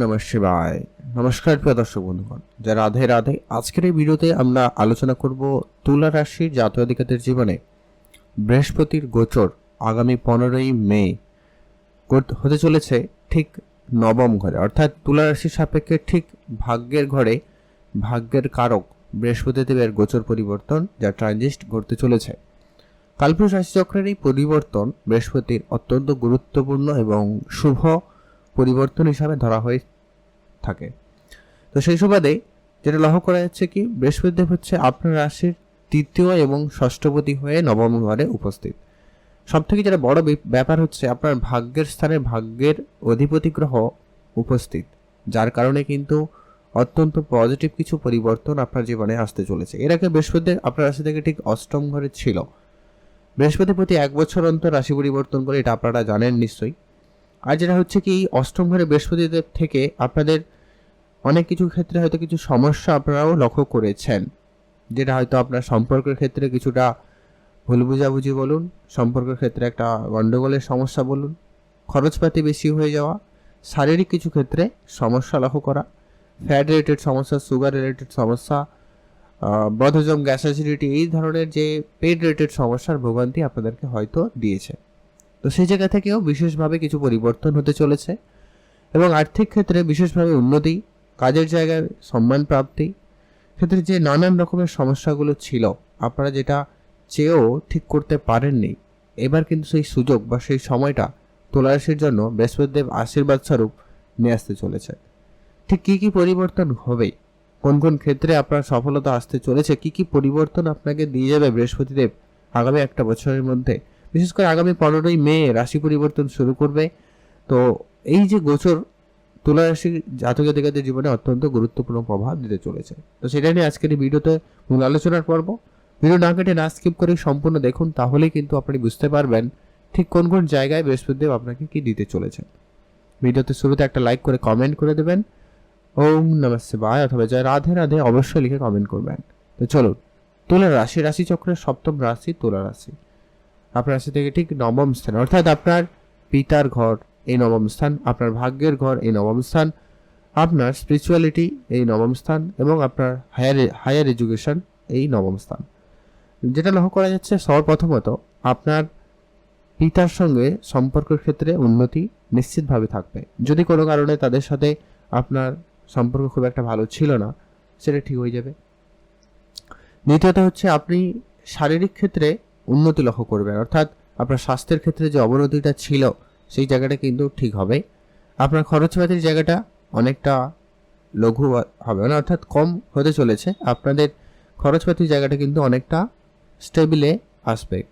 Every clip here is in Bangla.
নমঃ শিবায়। নমস্কার প্রিয় দর্শক বন্ধুগণ, যা রাধে রাধে, আজকের এই ভিডিওতে আমরা আলোচনা করব তুলা রাশির জাতীয়ধিকাদের জীবনে বৃহস্পতির গোচর আগামী পনেরোই মে হতে চলেছে ঠিক নবম ঘরে। অর্থাৎ তুলা রাশির সাপেক্ষে ঠিক ভাগ্যের ঘরে ভাগ্যের কারক বৃহস্পতি দেবের গোচর পরিবর্তন যা ট্রানজিস্ট ঘটতে চলেছে। কালপুরুষ রাশিচক্রের এই পরিবর্তন বৃহস্পতির অত্যন্ত গুরুত্বপূর্ণ এবং শুভ পরিবর্তন হিসাবে ধরা হয়ে থাকে। তো সেই সুবাদে যেটা লক্ষ্য করা যাচ্ছে কি, বৃহস্পতিদেব হচ্ছে আপনার রাশির তৃতীয় এবং ষষ্ঠপতি হয়ে নবম ঘরে উপস্থিত। সব থেকে যেটা বড় ব্যাপার হচ্ছে আপনার ভাগ্যের স্থানে ভাগ্যের অধিপতি গ্রহ উপস্থিত, যার কারণে কিন্তু অত্যন্ত পজিটিভ কিছু পরিবর্তন আপনার জীবনে আসতে চলেছে। এর আগে বৃহস্পতি আপনার রাশি থেকে ঠিক অষ্টম ঘরে ছিল। বৃহস্পতি প্রতি এক বছর অন্তর রাশি পরিবর্তন করে, এটা আপনারা জানেন নিশ্চয়ই। আর যেটা হচ্ছে কি অষ্টম ঘরে বৃহস্পতিদেব থেকে আপনাদের অনেক কিছু ক্ষেত্রে হয়তো কিছু সমস্যা আপনারাও লক্ষ্য করেছেন। যেটা হয়তো আপনার সম্পর্কের ক্ষেত্রে কিছুটা ভুল বুঝাবুঝি বলুন, সম্পর্কের ক্ষেত্রে একটা গণ্ডগোলের সমস্যা বলুন, খরচপাতি বেশি হয়ে যাওয়া, শারীরিক কিছু ক্ষেত্রে সমস্যা লক্ষ্য করা ফ্যাট রিলেটেড সমস্যা সুগার রিলেটেড সমস্যা বদহজম গ্যাস অ্যাসিডিটি এই ধরনের যে পেট রিলেটেড সমস্যার ভোগান্তি আপনাদেরকে হয়তো দিয়েছে। তো সেই জায়গা থেকেও বিশেষভাবে কিছু পরিবর্তন হতে চলেছে এবং আর্থিক ক্ষেত্রে বিশেষভাবে উন্নতি, কাজের জায়গায় সম্মান প্রাপ্তি ক্ষেত্রে যে নানান রকমের সমস্যাগুলো ছিল, আপনারা যেটা চেয়েও ঠিক করতে পারেননি, এবার কিন্তু সেই সুযোগ বা সেই সময়টা তোলারাশির জন্য বৃহস্পতিদেব আশীর্বাদ স্বরূপ নিয়ে আসতে চলেছে। ঠিক কী কী পরিবর্তন হবে? কোন কোন ক্ষেত্রে আপনার সফলতা আসতে চলেছে? কী কী পরিবর্তন আপনাকে দিয়ে যাবে বৃহস্পতিদেব আগামী একটা বছরের মধ্যে? বিশেষ করে আগামী পনেরোই মে রাশি পরিবর্তন শুরু করবে। তো এই যে গোচর তুলা রাশির জাতক জাতিকাদের জীবনে অত্যন্ত গুরুত্বপূর্ণ প্রভাব দিতে চলেছে। তো সেটা নিয়ে আজকের এই ভিডিওতে মূল আলোচনার পর্ব। ভিডিও না কেটে না স্কিপ করে সম্পূর্ণ দেখুন, তাহলেই কিন্তু আপনি বুঝতে পারবেন ঠিক কোন কোন জায়গায় বৃহস্পতিদেব আপনাকে কি দিতে চলেছে ভিডিওতে শুরুতে একটা লাইক করে কমেন্ট করে দেবেন। ওম নমঃ শিবায় অথবা জয় রাধে রাধে অবশ্যই লিখে কমেন্ট করবেন। তো চলুন তুলা রাশি রাশি চক্রের সপ্তম রাশি তুলা রাশি আপনার রাশি থেকে ঠিক নবম স্থান। অর্থাৎ আপনার পিতার ঘর, এই নবম স্থান। আপনার ভাগ্যের ঘর, এই নবম স্থান। আপনার স্পিরিচুয়ালিটি এই নবম স্থান। এবং আপনার হায়ার হায়ার এডুকেশন এই নবম স্থান। যেটা লক্ষ্য করা যাচ্ছে, সর্বপ্রথমত আপনার পিতার সঙ্গে সম্পর্কের ক্ষেত্রে উন্নতি নিশ্চিতভাবে থাকবে। যদি কোনো কারণে তাদের সাথে আপনার সম্পর্ক খুব একটা ভালো ছিল না, সেটা ঠিক হয়ে যাবে। দ্বিতীয়ত হচ্ছে, আপনি শারীরিক ক্ষেত্রে উন্নতি লক্ষ্য করবেন অর্থাৎ আপনার স্বাস্থ্যের ক্ষেত্রে যে অবনতিটা ছিল, সেই জায়গাটা কিন্তু ঠিক হবে। আপনার খরচপাতির জায়গাটা অনেকটা লঘু হবে না, অর্থাৎ কম হতে চলেছে। আপনাদের খরচপাতির জায়গাটা কিন্তু অনেকটা স্টেবিলে আসবে।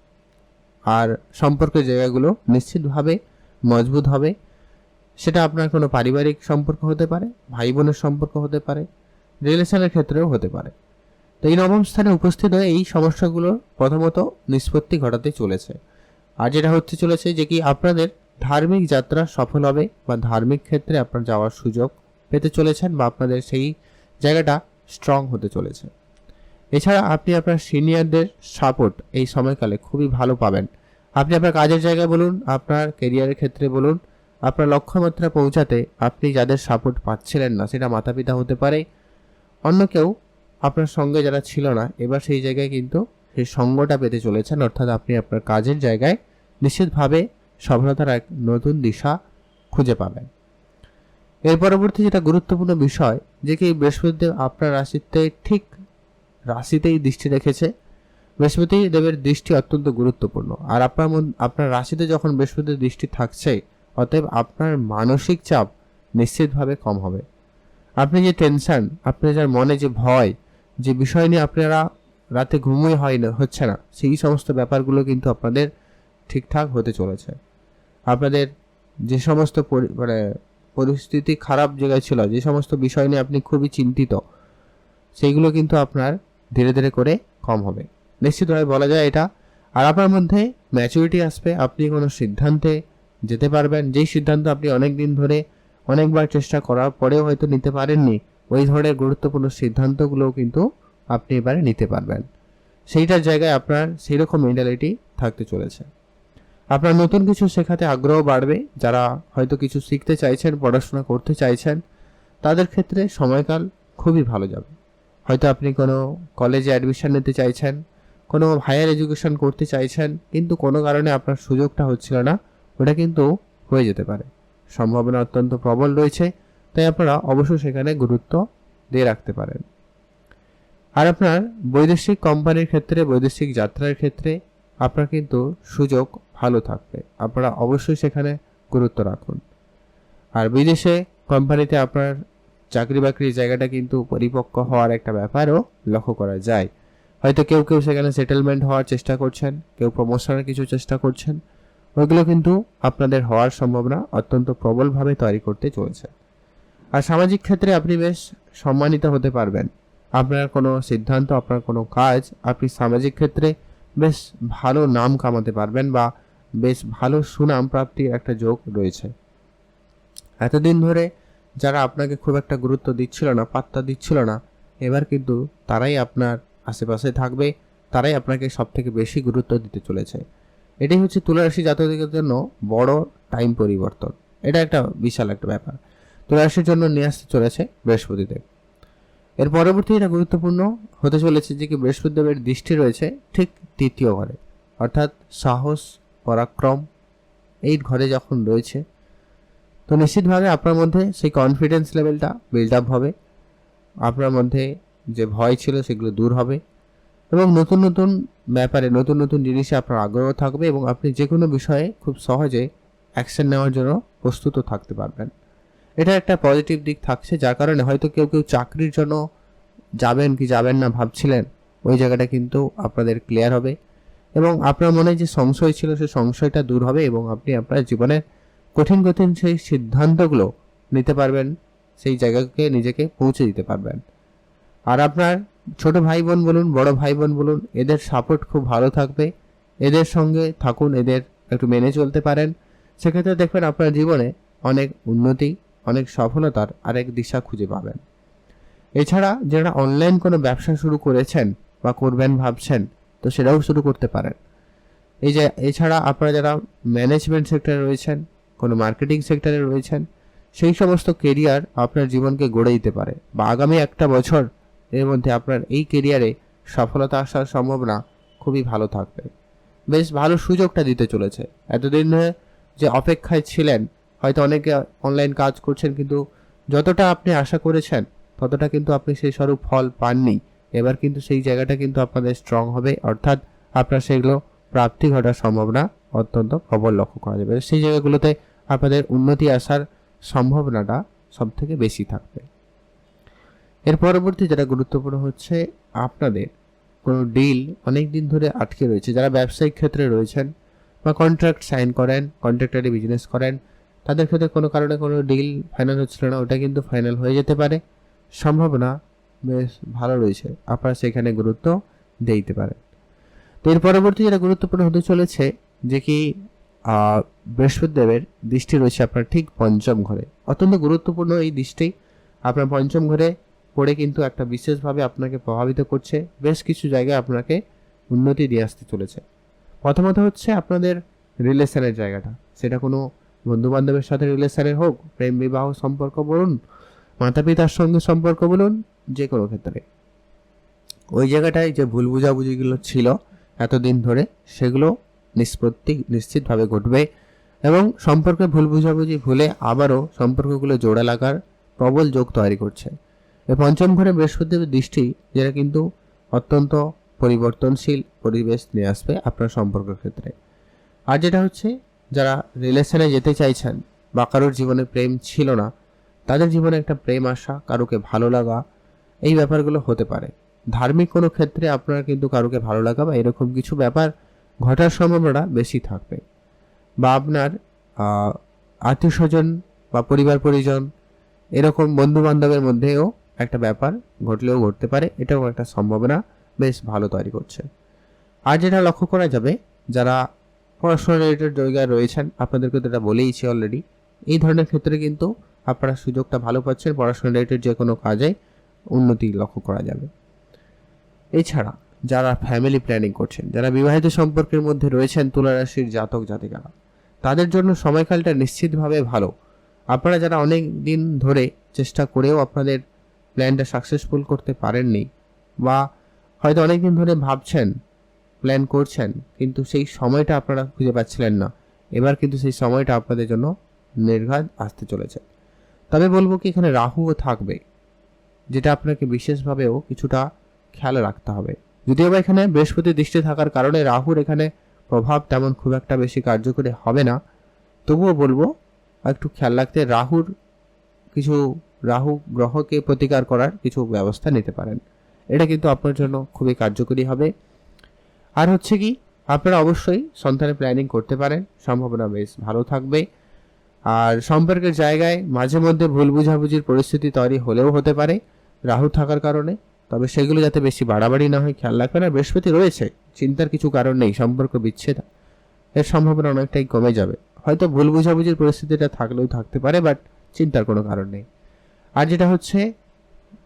আর সম্পর্কের জায়গাগুলো নিশ্চিতভাবে মজবুত হবে। সেটা আপনার কোনো পারিবারিক সম্পর্ক হতে পারে ভাই বোনের সম্পর্ক হতে পারে রিলেশনের ক্ষেত্রেও হতে পারে। তো এই নবম স্থানে উপস্থিত হয়ে এই সমস্যাগুলো প্রথমত নিষ্পত্তি ঘটাতে চলেছে। আর যেটা হচ্ছে চলেছে যে কি আপনাদের ধার্মিক যাত্রা সফল হবে বা ধার্মিক ক্ষেত্রে আপনার যাওয়ার সুযোগ পেতে চলেছেন বা আপনাদের সেই জায়গাটা স্ট্রং হতে চলেছে। এছাড়া আপনি আপনার সিনিয়রদের সাপোর্ট এই সময়কালে খুবই ভালো পাবেন। আপনি আপনার কাজের জায়গায় বলুন, আপনার কেরিয়ারের ক্ষেত্রে বলুন, আপনার লক্ষ্যমাত্রা পৌঁছাতে আপনি যাদের সাপোর্ট পাচ্ছিলেন না, সেটা মাতা পিতা হতে পারে, অন্য কেউ আপনার সঙ্গে যারা ছিল না, এবার সেই জায়গায় কিন্তু সেই সঙ্গটা পেতে চলেছেন। অর্থাৎ আপনি আপনার কাজের জায়গায় নিশ্চিতভাবে সফলতার এক নতুন দিশা খুঁজে পাবেন। এর পরবর্তী যেটা গুরুত্বপূর্ণ বিষয়, যে কি বৃহস্পতিদেব আপনার রাশিতে ঠিক রাশিতেই দৃষ্টি রেখেছে। বৃহস্পতি দেবের দৃষ্টি অত্যন্ত গুরুত্বপূর্ণ। আর আপনার আপনার রাশিতে যখন বৃহস্পতির দৃষ্টি থাকছে, অতএব আপনার মানসিক চাপ নিশ্চিতভাবে কম হবে। আপনি যে টেনশন আপনার যার মনে যে ভয় যে বিষয় নিয়ে আপনারা রাতে ঘুমোই হয় না, হচ্ছে না, সেই সমস্ত ব্যাপারগুলো কিন্তু আপনাদের ঠিকঠাক হতে চলেছে। আপনাদের যে সমস্ত মানে পরিস্থিতি খারাপ জায়গায় ছিল, যে সমস্ত বিষয় নিয়ে আপনি খুবই চিন্তিত সেইগুলো কিন্তু আপনার ধীরে ধীরে করে কম হবে। নিশ্চিতভাবে বলা যায় এটা। আর আপনার মধ্যে ম্যাচুরিটি আসবে, আপনি কোনো সিদ্ধান্তে যেতে পারবেন। যেই সিদ্ধান্ত আপনি অনেক দিন ধরে, অনেকবার চেষ্টা করার পরেও হয়তো নিতে পারেননি ওই ধরনের গুরুত্বপূর্ণ সিদ্ধান্তগুলোও কিন্তু আপনি এবারে নিতে পারবেন। সেইটার জায়গায় আপনার সেই রকম মেন্টালিটি থাকতে চলেছে। আপনার নতুন কিছু শেখাতে আগ্রহ বাড়বে, যারা হয়তো কিছু শিখতে চাইছেন, পড়াশোনা করতে চাইছেন, তাদের ক্ষেত্রে সময়কাল খুবই ভালো যাবে। হয়তো আপনি কোনো কলেজে অ্যাডমিশন নিতে চাইছেন, কোনো হায়ার এডুকেশন করতে চাইছেন, কিন্তু কোনো কারণে আপনার সুযোগটা হচ্ছিল না, ওটা কিন্তু হয়ে যেতে পারে। সম্ভাবনা অত্যন্ত প্রবল রয়েছে তাই আপনারা অবশ্যই সেখানে গুরুত্ব দিয়ে রাখতে পারেন। আর আপনার বৈদেশিক কোম্পানির ক্ষেত্রে, বৈদেশিক যাত্রার ক্ষেত্রে আপনার কিন্তু সুযোগ ভালো থাকবে। আপনারা অবশ্যই সেখানে গুরুত্ব রাখুন। আর বিদেশে কোম্পানিতে আপনার চাকরি বাকরির জায়গাটা কিন্তু পরিপক্ক হওয়ার একটা ব্যাপারও লক্ষ্য করা যায়। হয়তো কেউ কেউ সেখানে সেটেলমেন্ট হওয়ার চেষ্টা করছেন, কেউ প্রমোশনের কিছু চেষ্টা করছেন। ওইগুলো কিন্তু আপনাদের হওয়ার সম্ভাবনা অত্যন্ত প্রবলভাবে তৈরি করতে চলেছে। আর সামাজিক ক্ষেত্রে আপনি বেশ সম্মানিত হতে পারবেন। আপনার কোনো সিদ্ধান্ত, আপনার কোনো কাজ, আপনি সামাজিক ক্ষেত্রে বেশ ভালো নাম কামাতে পারবেন বা বেশ ভালো সুনাম প্রাপ্তির একটা যোগ রয়েছে। এতদিন ধরে যারা আপনাকে খুব একটা গুরুত্ব দিচ্ছিল না, পাত্তা দিচ্ছিল না, এবার কিন্তু তারাই আপনার আশেপাশে থাকবে, তারাই আপনাকে সব থেকে বেশি গুরুত্ব দিতে চলেছে। এটাই হচ্ছে তুলারাশি জাতকদের জন্য বড় টাইম পরিবর্তন। এটা একটা বিশাল একটা ব্যাপার। তুলারাশির জন্য নিয়ে আসতে চলেছে বৃহস্পতিদেব। এর পরবর্তী এটা গুরুত্বপূর্ণ হতে চলেছে যে কি বৃহস্পতিদেবের দৃষ্টি রয়েছে ঠিক তৃতীয় ঘরে। অর্থাৎ সাহস, পরাক্রম, এই ঘরে যখন রয়েছে, তো নিশ্চিতভাবে আপনার মধ্যে সেই কনফিডেন্স লেভেলটা বিল্ড আপ হবে। আপনার মধ্যে যে ভয় ছিল সেগুলো দূর হবে এবং নতুন নতুন ব্যাপারে, নতুন নতুন জিনিসে আপনার আগ্রহ থাকবে এবং আপনি যে কোনো বিষয়ে খুব সহজে অ্যাকশন নেওয়ার জন্য প্রস্তুত থাকতে পারবেন। এটা একটা পজিটিভ দিক থাকছে, যার কারণে হয়তো কেউ কেউ চাকরির জন্য যাবেন কি যাবেন না ভাবছিলেন, ওই জায়গাটা কিন্তু আপনাদের ক্লিয়ার হবে। এবং আপনার মনে যে সংশয় ছিল সেই সংশয়টা দূর হবে এবং আপনি আপনার জীবনের কঠিন কঠিন সেই সিদ্ধান্তগুলো নিতে পারবেন, সেই জায়গাকে নিজেকে পৌঁছে দিতে পারবেন। আর আপনার ছোট ভাই বোন বলুন, বড় ভাই বোন বলুন, এদের সাপোর্ট খুব ভালো থাকবে। এদের সঙ্গে থাকুন, এদের একটু মেনে চলতে পারেন। সেক্ষেত্রে দেখবেন আপনার জীবনে অনেক উন্নতি অনেক সফলতার আরেক দিশা খুঁজে পাবেন। এছাড়া যারা অনলাইন কোনো ব্যবসা শুরু করেছেন বা করবেন ভাবছেন, তো সেটাও শুরু করতে পারেন। এই যে, এছাড়া আপনারা যারা ম্যানেজমেন্ট সেক্টরে রয়েছেন, কোনো মার্কেটিং সেক্টরে রয়েছেন, সেই সমস্ত কেরিয়ার আপনার জীবনকে গড়ে দিতে পারে বা আগামী একটা বছর এর মধ্যে আপনার এই কেরিয়ারে সফলতা আসার সম্ভাবনা খুবই ভালো থাকবে। বেশ ভালো সুযোগটা দিতে চলেছে। এতদিন যে অপেক্ষায় ছিলেন হয়তো অনেকে অনলাইন কাজ করছেন, কিন্তু যতটা আপনি আশা করেছেন, ততটা কিন্তু আপনি সেই স্বরূপ ফল পাননি। এবার কিন্তু সেই জায়গাটা কিন্তু আপনাদের স্ট্রং হবে, অর্থাৎ আপনার সেগুলো প্রাপ্তি ঘটার সম্ভাবনা অত্যন্ত প্রবল লক্ষ্য করা যাবে। সেই জায়গাগুলোতে আপনাদের উন্নতি আসার সম্ভাবনাটা সব থেকে বেশি থাকবে। এর পরবর্তী যেটা গুরুত্বপূর্ণ হচ্ছে আপনাদের কোনো ডিল অনেক দিন ধরে আটকে রয়েছে। যারা ব্যবসায়িক ক্ষেত্রে রয়েছেন বা কন্ট্রাক্ট সাইন করেন কন্ট্রাক্টারি বিজনেস করেন তাদের ক্ষেত্রে কোনো কারণে কোনো ডিল ফাইনাল হচ্ছিল না, ওটা কিন্তু ফাইনাল হয়ে যেতে পারে। সম্ভাবনা বেশ ভালো রয়েছে, আপনারা সেখানে গুরুত্ব দিতে পারেন। তো এর পরবর্তী যেটা গুরুত্বপূর্ণ হতে চলেছে, যে কি বৃহস্পতিদেবের দৃষ্টি রয়েছে আপনার ঠিক পঞ্চম ঘরে। অত্যন্ত গুরুত্বপূর্ণ এই দৃষ্টি। আপনার পঞ্চম ঘরে পড়ে কিন্তু একটা বিশেষভাবে আপনাকে প্রভাবিত করছে, বেশ কিছু জায়গায় আপনাকে উন্নতি দিয়ে আসতে চলেছে। প্রথমত হচ্ছে আপনাদের রিলেশনের জায়গাটা। সেটা কোনো বন্ধু বান্ধবের সাথে রিলেশনের হোক, প্রেম বিবাহ সম্পর্ক বলুন মাতা পিতার সঙ্গে সম্পর্ক বলুন, যে কোনো ক্ষেত্রে। ওই জায়গাটায় যে ভুল বুঝাবুঝিগুলো ছিল এতদিন ধরে, সেগুলো নিষ্পত্তি নিশ্চিতভাবে ঘটবে এবং সম্পর্কে ভুল বুঝাবুঝি ভুলে আবারও সম্পর্কগুলো জোড়া লাগার প্রবল যোগ তৈরি করছে। এই পঞ্চম ঘরে বৃহস্পতির দৃষ্টি, যেটা কিন্তু অত্যন্ত পরিবর্তনশীল পরিবেশ নিয়ে আসবে আপনার সম্পর্কের ক্ষেত্রে। আর যেটা হচ্ছে যারা রিলেশনে যেতে চাইছেন বা কারোর জীবনে প্রেম ছিল না, তাদের জীবনে একটা প্রেম আসা কারোকে ভালো লাগা, এই ব্যাপারগুলো হতে পারে। ধার্মিক কোনো ক্ষেত্রে আপনারা কিন্তু কারোকে ভালো লাগা বা এরকম কিছু ব্যাপার ঘটার সম্ভাবনা বেশি থাকবে। বা আপনার আত্মীয় স্বজন বা পরিবার পরিজন এরকম বন্ধু বান্ধবের মধ্যেও একটা ব্যাপার ঘটলেও ঘটতে পারে, এটাও একটা সম্ভাবনা বেশ ভালো তৈরি করছে। আর যেটা লক্ষ্য করা যাবে, যারা পড়াশোনা রিলেটেড জায়গায় রয়েছেন। আপনাদেরকে তো এটা বলেইছি অলরেডি এই ধরনের ক্ষেত্রে কিন্তু আপনারা সুযোগটা ভালো পাচ্ছেন, পড়াশোনা রিলেটেড যে কোনো কাজে উন্নতি লক্ষ্য করা যাবে। এছাড়া যারা ফ্যামিলি প্ল্যানিং করছেন, যারা বিবাহিত সম্পর্কের মধ্যে রয়েছেন তুলা রাশির জাতক জাতিকারা, তাদের জন্য সময়কালটা নিশ্চিতভাবে ভালো। আপনারা যারা অনেক দিন ধরে চেষ্টা করেও আপনাদের প্ল্যানটা সাকসেসফুল করতে পারেননি বা হয়তো অনেক দিন ধরে ভাবছেন প্ল্যান করছেন, কিন্তু সেই সময়টা আপনারা খুঁজে পাচ্ছিলেন না। এবার কিন্তু সেই সময়টা আপনাদের জন্য নির্ঘাত আসতে চলেছে। তবে বলব কি, এখানে রাহুও থাকবে, যেটা আপনাকে বিশেষভাবেও কিছুটা খেয়াল রাখতে হবে। যদিও বা এখানে বৃহস্পতির দৃষ্টি থাকার কারণে রাহুর এখানে প্রভাব তেমন খুব একটা বেশি কার্যকরী হবে না। তবুও বলব, একটু খেয়াল রাখতে রাহুর কিছু, রাহু গ্রহকে প্রতিকার করার কিছু ব্যবস্থা নিতে পারেন। এটা কিন্তু আপনার জন্য খুবই কার্যকরী হবে। আর হচ্ছে কি, আপনারা অবশ্যই সন্তানের প্ল্যানিং করতে পারেন। সম্ভাবনা বেশ ভালো থাকবে। আর সম্পর্কের জায়গায় মাঝে মধ্যে ভুল বুঝাবুঝির পরিস্থিতি তৈরি হলেও হতে পারে, রাহু থাকার কারণে। তবে সেগুলো যাতে বেশি বাড়াবাড়ি না হয়, খেয়াল রাখবেন। আর বৃহস্পতি রয়েছে, চিন্তার কিছু কারণ নেই, সম্পর্ক বিচ্ছেদ। এর সম্ভাবনা অনেকটাই কমে যাবে। হয়তো ভুল বুঝাবুঝির পরিস্থিতিটা থাকলেও থাকতে পারে, বাট চিন্তার কোনো কারণ নেই। আর যেটা হচ্ছে,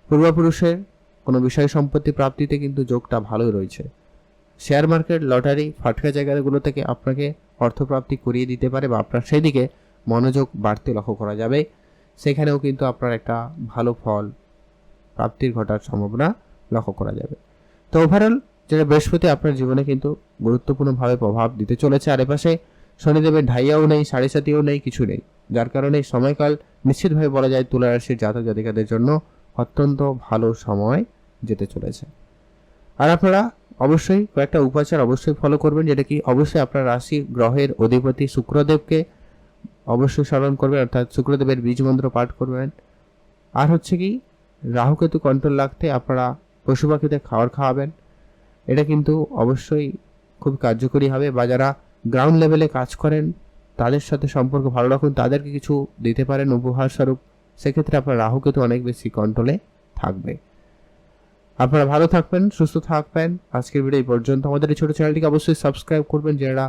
পূর্বপুরুষের কোনো বিষয় সম্পত্তি প্রাপ্তিতে কিন্তু যোগটা ভালোই রয়েছে। শেয়ার মার্কেট, লটারি, ফাটকা জায়গাগুলো থেকে আপনাকে অর্থপ্রাপ্তি করিয়ে দিতে পারে বা আপনার সেদিকে মনোযোগ বাড়তে লক্ষ্য করা যাবে। সেখানেও কিন্তু আপনার একটা ভালো ফল প্রাপ্তির ঘটার সম্ভাবনা লক্ষ্য করা যাবে। তো ওভারঅল যেটা বৃহস্পতি আপনার জীবনে কিন্তু গুরুত্বপূর্ণভাবে প্রভাব দিতে চলেছে। আর এপাশে শনিদেবের ঢাইয়াও নেই সাড়ে সাতিও নেই, কিছু নেই। যার কারণে সময়কাল নিশ্চিতভাবে বলা যায় তুলা রাশির জাতক জাতিকাদের জন্য অত্যন্ত ভালো সময় যেতে চলেছে। আর আপনারা অবশ্যই কয়েকটা উপাচার অবশ্যই ফলো করবেন, যেটা কি অবশ্যই আপনার রাশি গ্রহের অধিপতি শুক্রদেবকে অবশ্যই স্মরণ করবেন, অর্থাৎ শুক্রদেবের বীজ মন্ত্র পাঠ করবেন। আর হচ্ছে কি, রাহুকেতু কন্ট্রোল রাখতে আপনারা পশু পাখিদের খাবার খাওয়াবেন। এটা কিন্তু অবশ্যই খুব কার্যকরী হবে বা যারা গ্রাউন্ড লেভেলে কাজ করেন, তাদের সাথে সম্পর্ক ভালো রাখুন, তাদেরকে কিছু দিতে পারেন উপহার স্বরূপ সেক্ষেত্রে আপনার রাহুকেতু অনেক বেশি কন্ট্রোলে থাকবে। আপনারা ভালো থাকবেন, সুস্থ থাকবেন। আজকের ভিডিও এই পর্যন্ত। আমাদের এই ছোটো চ্যানেলটিকে অবশ্যই সাবস্ক্রাইব করবেন যারা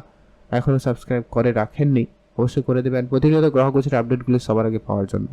এখনও সাবস্ক্রাইব করে রাখেননি। অবশ্যই করে দেবেন। প্রতিনিয়ত গ্রহ গোচরের আপডেটগুলি সবার আগে পাওয়ার জন্য।